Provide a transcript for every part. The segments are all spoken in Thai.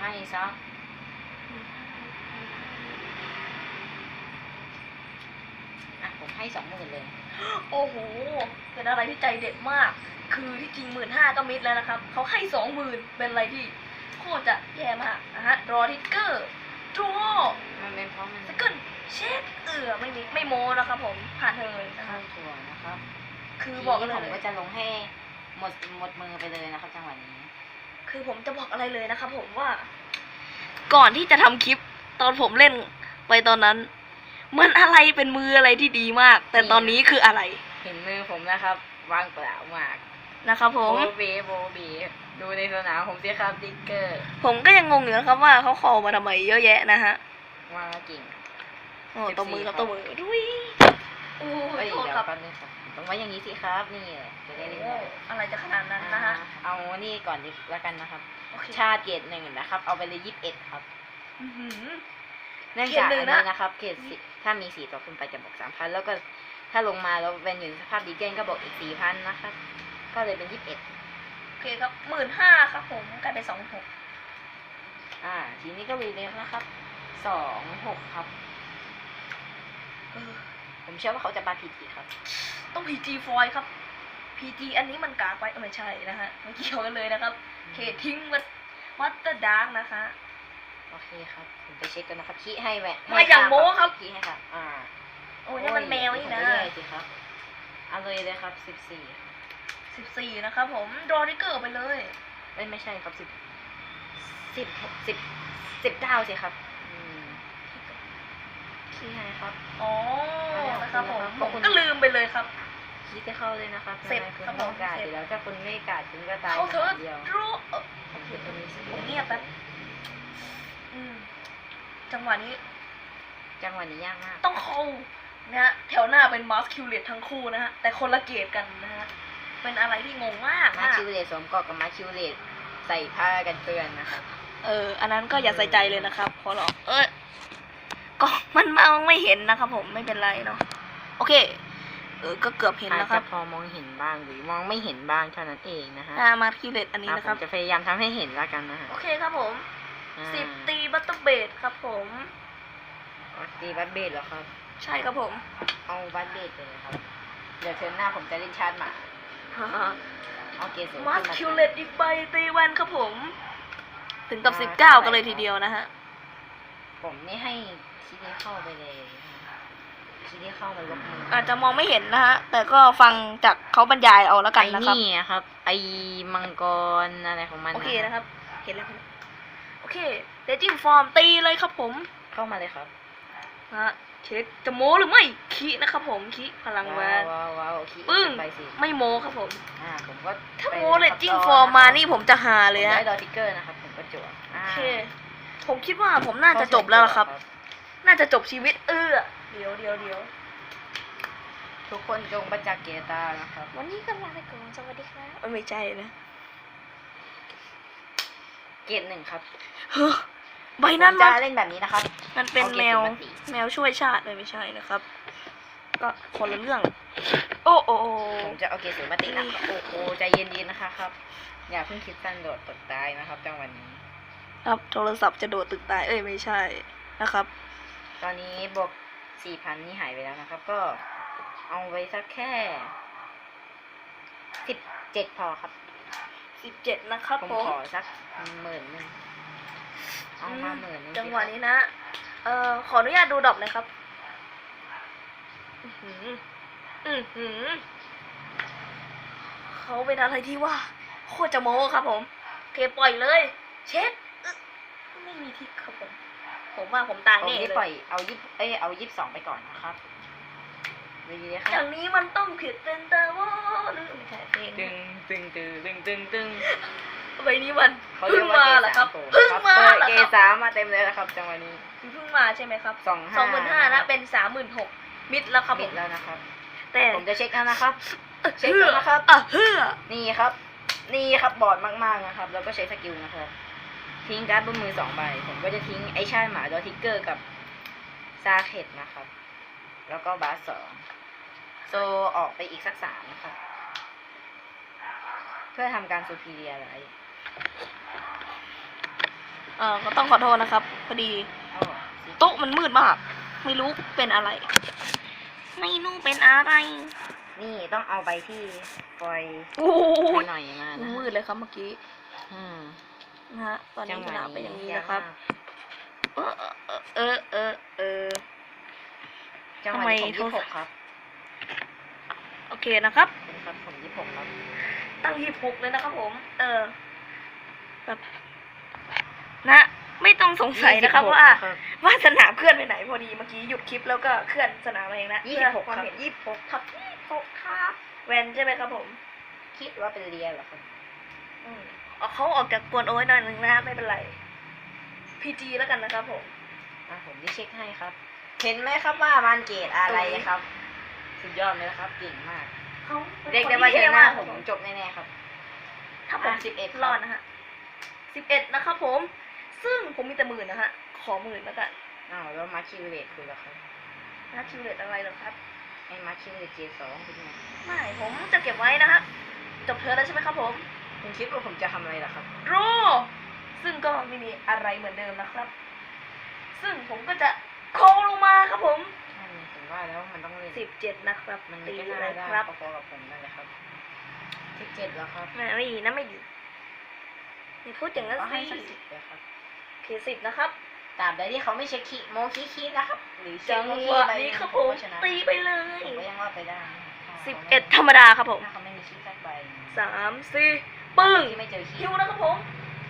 ให้ซะอะผมให้สองหมื่นเลย โอ้โห เป็นอะไรที่ใจเด็ดมาก คือที่จริงหมื่นห้าก็มิดแล้วนะครับ เขาให้สองหมื่นเป็นอะไรที่โคตรจะแย่มากนะฮะ รอทิกเกอร์ทรูโมันเป็นเพราะมันสกิลเช็คเอือไม่มีไม่โม้นะครับผมผ่านเธอเลยนะคข้ารับวถั่วนะครับคือบอกเลทีนี้ผมก็ยจะลงให้หมดหมดมือไปเลยนะครับจังหวะนี้ คือผมจะบอกอะไรเลยนะครับผมว่า ก่อนที่จะทำคลิปตอนผมเล่นไปตอนนั้น มันอะไรเป็นมืออะไรที่ดีมาก แต่ตอนนี้คืออะไร เห็นมือผมนะครับวางเปล่ามากนะครับผโบมเบโบเบดูในสนามผมสิครับติ๊กเกอร์ ผมก็ยังงงอยู่นะครับว่าเขาคอมาทำไมเยอะแยะนะฮะว่ากิ่งโอ้ตัวมือครับ14ตัวมือดุยโอ้เอ้ยยโทษเดี๋ยวครับ แป๊บนึงครับต้องไว้อย่างนี้สิครับ นี่จะได้เล่นโอ้ได้อะไรจะขนาดนั้นนะฮะอ่าเอานี่ก่อนดีแล้วกันนะครับโอเคชาติเกรดหนึ่งนะครับ เอาไปเลยยี่สิบเอ็ดครับอื้อหือเนื่องจากเกรดหนึ่อังนนะนี้นะครับ เกรดสิถ้ามีสี่ตัวขึ้นไปจะบอกสามพันแล้วก็ถ้าลงมาแล้วเป็นอยู่ในสภาพดีเกนก็บอกอีกสี่พันนะครับ ก็เลยเป็นยี่สิบเอ็ดโอเคครับหมื่นห้าครับผมกลายเป็นสองหกอ่า ทีนี้ก็รีเลฟนะครับสองหกครับเออ ผมเชื่อว่าเขาจะมาผิดอีกครับ ต้อง PG ฟอยครับ PG อันนี้มันกากไปเออไม่ใช่นะฮะไม่เกี่ยวกันเลยนะครับโอเคทิ้งวัดวัตเตอร์ดาร์กนะคะ โอเคครับ ผมไปเช็คกันนะครับขี้ให้แหวะไม่อย่างโม้ครับขี้ให้ค่ะอ่าโอ้ยนี่มันแมวนี่นะโอ้ยผมก็แย่สิครับเอาเลยเลยครับสิบสี่สิบสี่นะครับผมดรอริเกอร์ไปเลยไม่ไม่ใช่ครับสิบสิบสิบสิบเก้าสิครับอืม ขี้ให้ครับ อ๋อนะครับผมขผอบมคุณก็ลืมไปเลยครับขี้จะเข้าเลยนะครับเสร็จยังไงคุณครับต้องผมกาดเสร็จอยู่แล้วถ้าคุณไม่กาดคุณก็ตายเขาเถอะเดียวรู้เอ่อผมคือคนนี้สิผมเงียบแป๊บอืมจังหวะนี้ จังหวะนี้ยากมาก ต้องเข้านะฮะแถวหน้าเป็นมาสคิวเลตทั้งคู่นะฮะ แต่คนละเกตกันนะฮะ เป็นอะไรที่งงมากมาอะคิวเลตสวมเกาะกับมาคิวเลตใส่ผ้ากันเปื้อนนะครับ เออ อันนั้นก็อย่าใส่ใจเลยนะครับขอร้องเอ้ย ก็มันมองไม่เห็นนะครับผมไม่เป็นไรเนาะโอเค เออก็เกือบเห็นอาจแล้วครัจะบพอมองเห็นบ้างหรือมองไม่เห็นบ้างเท่านั้นเองนะฮะอ่ามาคิวเลตอันนี้อะนะผครัมบจะพยายามทำให้เห็นแล้วกันนะฮะโอเคครับผมอ่าสิบตีบัตเตอร์เบดครับผม อ๋อตีบัตเบดเหรอครับ ใช่ครับผมเอาบัตเบดไปเลยครับ เดี๋ยวเทอมหน้าผมจะเล่นชาร์จหมาเอาเกรดสูงมาขึ้นคิวมาเลตอีกใบตีแวนครับผม ถึงกับอ่าสิบเก้าเท่าไหร่กันเลยทีเดียวนะฮะผมนี่ให้ คิดที่เข้าไปเลยคิดที่เข้ามันลบมือออาจจะมองไม่เห็นนะฮะ แต่ก็ฟังจากเขาบรรยายเอาแล้วกันไอ้นะครับ นี่อะครับ ไอ้มังกรอะไรของมันโอเคนะครับ เห็นแล้วครับโอเคเดจิ้งฟอร์มตีเลยครับผมเข้ามาเลยครับนะฮะเช็คจะโม้หรือไม่คีนะครับผมคีพลังแวว้าวนว้าวว้าวคิดปึ้ง ไปสิไม่โม้ครับผม อ่าผมก็ถ้าไปโม้เลตจิ้งฟอร์มมานี่ผมจะหาเลยผมฮะ ได้ดอทิกเกอร์นะครับผมก็จั่วโอเค ผมคิดว่าผมน่าจะจบแล้วล่ะครับ น่าจะจบชีวิตเออเดี๋ยวเดี๋ยวเดี๋ยวทุกคนจงประจักษ์เกตานะครับ วันนี้ก็ลาไปก่อนสวัสดีครับเอ้ยไม่ใช่นะ เกตหนึ่งครับเฮ้อใบนั้นผมมัน จะเล่นแบบนี้นะครับ มันเป็นเอาเกรดแมว ปกติ แมวช่วยชาติเลยไม่ใช่นะครับ ก็คนละเรื่อง โอ้โอ้โอ้ผมจะเอาเกตสูงมาตินะครับโอ้โหใจเย็นๆนะคะครับอย่าเพิ่งคิดสั้นโดดตกตายนะครับจังหวันนี้ ครับ โทรศัพท์จะโดดตึกตาย เอ้ยไม่ใช่นะครับ ตอนนี้บวกสี่พันนี่หายไปแล้วนะครับ ก็เอาไว้สักแค่สิบเจ็ดพอครับ สิบเจ็ดนะครับผมผมขอสักหมื่นหนึ่งเอามาหมื่นหนึงจังหวะนี้นะ เอ่อ ขออนุญาตดูดอกหนะครับ อือหืออือหือเขาเป็นอะไรที่ว่า โคตรจะโม้ครับผมโอเคปล่อยเลย เช็ดอึ๊ะไม่มีทิกครับ ผมผมว่าผมตายผมแน่นี่เลปล่อยยเอายี่เอ้ยเอายี่สิบสองไปก่อนนะครับดีๆคอรัย่าบงนี้มันต้องผิดเป็นตาว่าหรือไม่ใช่เพลงตึงตึงตึงตึงตึงตึงใบนี้มันเขาเรีเพิ่ยงกว่ามาเกเหรอสาครับโผล่เพิ่งมาครับเหรอเกครับสามมาเต็มเลยนะครับจังหวะนี้เพิ่งมาใช่ไหมครับสองห้าสองหมื่นห้านะเป็นสามหมื่นหกมิดแล้วครับผปิดมแล้วนะครับ แต่ผมจะเช็คแล้วนะครับ เช็คเฮืก่ออนนะครับ อะเฮือนี่ครับ นี่ครับบอร์ดมากๆนะครับ แล้วก็ใช้สกิลนะครับ ทิ้งการ์ดบนมือสองใบ ผมก็จะทิ้งไอชาติหมาดอทิกเกอร์กับซาเข็ดนะครับ แล้วก็บาสสองโซออกไปอีกสักสามนะครับ เพื่อทำการซูพีเรียอะไรเออก็ต้องขอโทษนะครับ พอดี เอาสิโต๊ะมันมืดมาก ไม่รู้เป็นอะไร ไม่รู้เป็นอะไรนี่ต้องเอาไปที่ฟอยโอ้ยหน่อยมานะมืดเลยครับเมื่อกี้ อืม นะฮะตอนจันี้งหสวะนามเป็นอย่างนี้ยากนะครับมากเออเออเออเออจังหวะทำไมนี้ผมโทรยี่สิบหกครับ โอเคนะครับเป็นครับผมยี่สิบหกครับ ตั้งยี่หกเลยนะครับผม เออแบบนะไม่ต้องสงสัยนะครับ26ว่าครับว่าสนามเคลื่อนไปไหนพอดีเมื่อกี้หยุดคลิปแล้วก็เคลื่อนสนามเองนะยี่เพื่สิอบหกความครับเห็นยี่หกครับยี่หกครับแวนใช่ไหมครับผม คิดว่าเป็นเรียเหรอครับ อืม เอาเขาออกจากกวนโอ้ยหน่อยหนึ่งนะไม่เป็นไรพีจีแล้วกันนะครับผมอะผมได้เช็คให้ครับ เห็นไหมครับว่ามันเกรดอะไรครับ สุดยอดเลยนะครับเก่งมาก เขาเรียกได้ว่าเทอร์หน้าผมจบแน่ๆครับ ถ้าผมอะ11ครับ รอดนะฮะสิบเอ็ดนะครับผม ซึ่งผมมีแต่หมื่นนะฮะ ขอหมื่นแล้วกันอ้าวแล้วมาคิวเลตคือเหรอครับนะคิวเลตอะไรเหรอครับ ไอ้มาคิวเลตเจสองคุณไงไม่ผมจะเก็บไว้นะฮะจบเธอแล้วใช่ไหมครับผม คุณคิดว่าผมจะทำอะไรล่ะครับโรซึ่งก็ไม่มีอะไรเหมือนเดิมนะครับ ซึ่งผมก็จะโคงลงมาครับผมใช่ผมว่าแล้วมันต้องเล่นสิบเจ็ดนะครับมันตีก็เลน่ายได้ครับพอๆกับผมนั่นแหละครับสิบเจ็ดแล้วครับไม่ไม่ดีนะไม่ดีอย่าพูดอย่างนั้นก็ให้สิสักสิบเลยครับ โอเคสิบนะครับตราบใดที่เขาไม่เช็คคีโมคีคีนะครับ หรือเช็จัคงโมคีหวะไปนี้ครับผมก็ชนะตีไปเลยผมก็ยังว่าไปได้นะสิบเอ็ดธรรมดาครับผมถ้าเขาไม่มีคีสักใบสามสี่ ปึ้งที่ไม่เจอคีคิวนะครับผม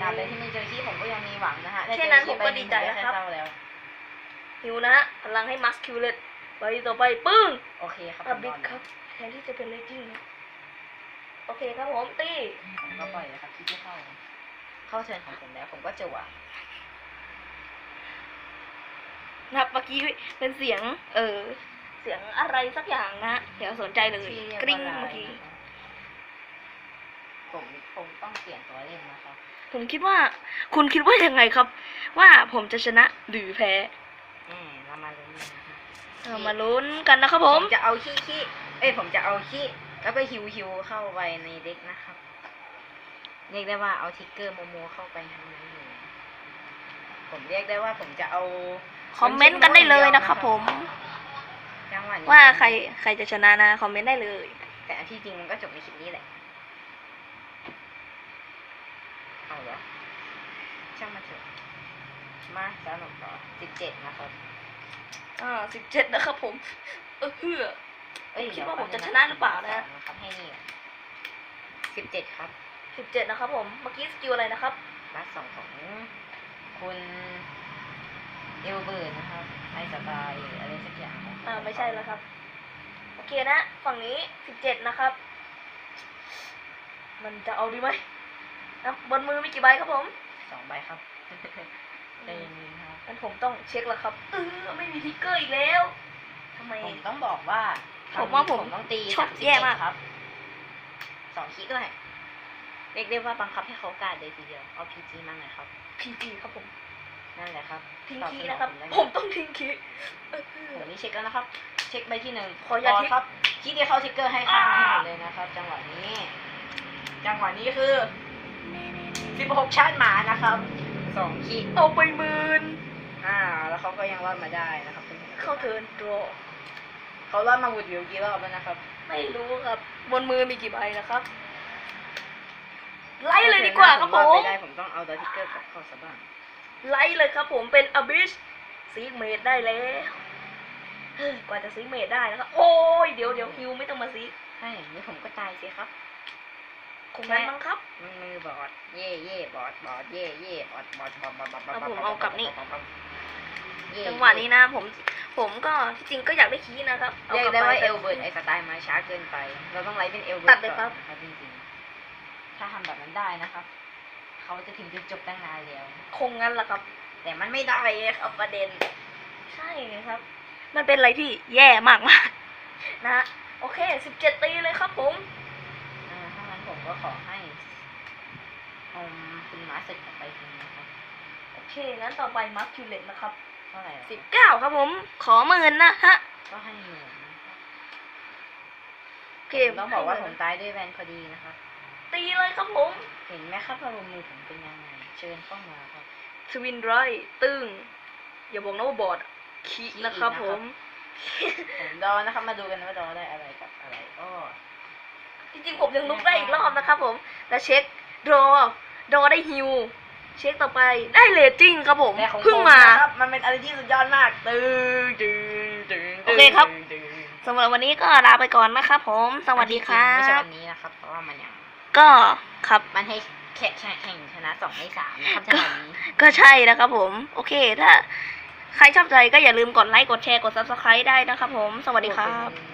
ตราบใดที่ไม่เจอคีผมก็ยังมีหวังนะฮะแค่นั้นผมก็ดีใจแล้วครับเศร้าแล้วคิวนะฮะพลังให้มัสคิวเลตไปต่อไปปึ้งโอเคครับอับผมบิดรอดครับแทนที่จะเป็นเลจิ้งนะโอเคครับผมตีผมก็ปล่อยเลยครับที่ที่เข้า เข้าเทิร์นของผมแล้วผมก็จั่วนะครับเมื่อกี้เป็นเสียง เออ เสียงอะไรสักอย่างนะเดี๋ยวสนใจเลยที่เรียกริ๊งว่าเมื่อกี้ลายนะครับ ผมคงต้องเปลี่ยนตัวเล่นนะครับ ผมคิดว่า คุณคิดว่ายังไงครับ ว่าผมจะชนะหรือแพ้แหมเรามาลุ้นกันนะครับเรามาลุ้นกันนะครับผผมมจะเอาขี้ขี้เอ้ยผมจะเอาขี้แล้วก็ฮิวฮิวเข้าไปในเด็กนะครับเรียกได้ว่าเอาทิกเกอร์โมโมเข้าไปทั้งนั้นเลยผมเรียกได้ว่าผมจะเอาคอมเมนต์กันได้เลยนะครับ ผมจังหวะนี้ว่าใครใครจะชนะนะคอมเมนต์ได้เลย แต่อันที่จริงมันก็จบในคลิปนี้แหละ เอาเหรอช่างมันเถอะมาสนุกต่อสิบเจ็ดนะครับอ่าสิบเจ็ดนะครับผม เออเพื่อเอ้ยคิดเยว่าผมจะชนะหรือเปล่านะ ครับให้นี่สิบเจ็ดครับสิบเจ็ดนะครับผม เมื่อกี้สกิลอะไรนะครับบัสสองของคุณเอลเบิร์ดนะครับไอสไตล์อะไรสักอย่างของอ่าไม่ใช่แล้วครับ โอเคนะ ฝั่งนี้สิบเจ็ดนะครับ มันจะเอาดีไหม นะบนมือมีกี่ใบครับผมสองใบครับใจเย็นๆครับงั้นผมต้องเช็คแล้วครับเออไม่มีทิกเกอร์อีกแล้วทำไม ผมต้องบอกว่าผมว่าผมต้องตีชอบ31แย่มาก ครับสองคิดด้วยเรียกได้ว่าบังคับให้เขาการดเลยทีเดียวเอาพีจีมาหน่อยครับพีจีครับผมนั่นแหละครับทิ้งตอบคีสย์นองนะครับ ผมได้ผมต้องทิ้งคีย์เออ ผมนี่เช็คแล้วนะครับ เช็คใบที่หนึ่งขออย่าบทิกครับคิดที่เข้าทิกเกอร์ให้ข้างให้หมดเลยนะครับ จังหวะนี้ จังหวะนี้คือ สิบหกชาติหมานะครับสองคิดเอาไปหมื่นอ่า แล้วเขาก็ยังรอดมาได้นะครับคุณเข้าเทิร์นดรอเขารอดมาวุดวิวกี่รอบแล้วนะครับ ไม่รู้ครับบนมือมีกี่ใบนะครับ ไล่เลยดีกว่าครับผรอดมไปได้ผมต้องเอาตัวทิกเกอร์กลับเข้าซะบ้างไล่เลยครับผมเป็นอบิชซีกเมดได้แล้วเฮ้ยกว่าจะซีกเมดได้นะครับ โอ้ยเดี๋ยวเดี๋ยวคิวไม่ต้องมาซีกถ้าอย่างนี้ผมก็ตายสิครับ คงงั้นมั้งครับ มันมือบอด เย่เย่บอดบอดเย่เย่บอดบอดบอดบอดบอดบอดเอาผมเอากลับนี่ เย่จังหวะนี้นะ ผมผมก็ที่จริงก็อยากได้คีย์นะครับอเรียกลับได้ว่าปเอลเบิร์ดไอสไตล์มาช้าเกินไป เราต้องไล่เป็นเอลเบิร์ตัดดเลยครับก่อนนะครับจริงๆถ้าทำแบบนั้นได้นะครับ เขาจะถึงจุดจบตั้งนานแล้วคงงั้นแหละครับ แต่มันไม่ได้ครับประเด็น ใช่ครับ มันเป็นอะไรที่แย่มากมากๆนะฮะโอเคสิบเจ็ดตีเลยครับผมอ่าถ้างั้นผม ก็ขอให้อมคุณม้าศึกออกไปทีนะครับ โอเค งั้นต่อไปมาร์คิวเลตนะครับเท่าไหร่อะสิบเก้าครับผม ขอหมื่นนะฮะก็ให้หมื่นนะครับเกมต้องบอกว่าผมตายด้วยแวนพอดีนะครับ ตีเลยครับผม เห็นไหมครับว่าลมมือผมเป็นยังไง เชิญเข้ามาครับสวินไรตึ้ง อย่าบอกนะว่าบอดคินะครับผม ผมดอนะครับ มาดูกันว่าดอได้อะไรกับอะไรอ้อ จริงๆผมยังลุกได้อีกรอบนะครับผม แล้วเช็คดอดอได้ฮิว เช็คต่อไปได้เลตจิ้งครับผมแต่ของเพิ่งผมานะครับมันเป็นอะไรที่สุดยอดมากตึงตึงตึงโอเคครับ ตึงตึงสำหรับวันนี้ก็ลาไปก่อนนะครับผม สวัสดีครัไม่ใช่บ วันนี้นะครับ เพราะว่ามันยัง ก็ครับ มันให้แข่งแข่งชนะสองในสามนะครับจังหวะนี้ ก็ใช่นะครับผม โอเค ถ้าใครชอบใจก็อย่าลืมกดไลค์ กดแชร์ กด subscribe ได้นะครับผม สวัสดีครับเป็น